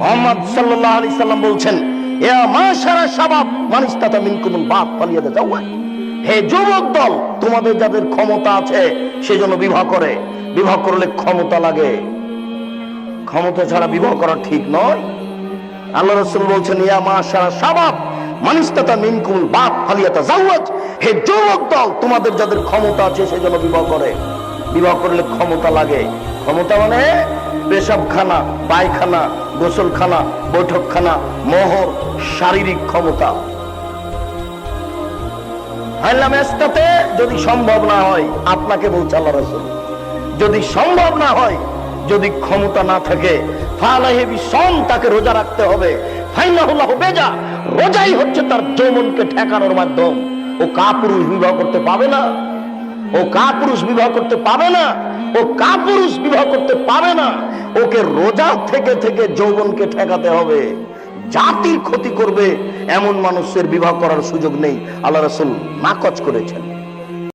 মোহাম্মদ সাল্লাল্লাহু আলাইহি সাল্লাম বলছেন এ মাশারা শাবাব, মানিস্তাতা মিনকুমুল বাপ পালিয়ে যাও হে যুবক দল, তোমাদের যাদের ক্ষমতা আছে সেজন্য বিবাহ করে। বিবাহ করলে ক্ষমতা লাগে। ক্ষমতা ছাড়া বিবাহ করা ঠিক নয়। আল্লাহ রসুল বলছেন, ইয়া মাশারা শাবাব, মানিস্তাতা মিনকুমুল বাপ ফালিয়াতা জাওয়াজ হে যুবক দল, তোমাদের যাদের ক্ষমতা আছে সেজন্য বিবাহ করে। বিবাহ করলে ক্ষমতা লাগে। ক্ষমতা মানে পেশাবখানা, পায়খানা গোসলখানা, বৈঠকখানা মোহর শারীরিক ক্ষমতা। আল্লাহ মেস্তাতে যদি সম্ভব না হয়, আপনাকে বলছে আল্লাহ রসুল, যদি সম্ভব না হয়, যদি ক্ষমতা না থাকে তাকে রোজা রাখতে হবে। বেজা, রোজাই হচ্ছে তার যৌবনকে ঠেকানোর মাধ্যম। ও কাপুরুষ বিবাহ করতে পাবে না। ও কাপুরুষ বিবাহ করতে পারে না, ও কাপুরুষ বিবাহ করতে পারে না, ওকে রোজা থেকে থেকে যৌবনকে ঠেকাতে হবে। জাতির ক্ষতি করবে এমন মানুষের বিবাহ করার সুযোগ নেই। আল্লাহ রাসুল নাকচ করেছেন।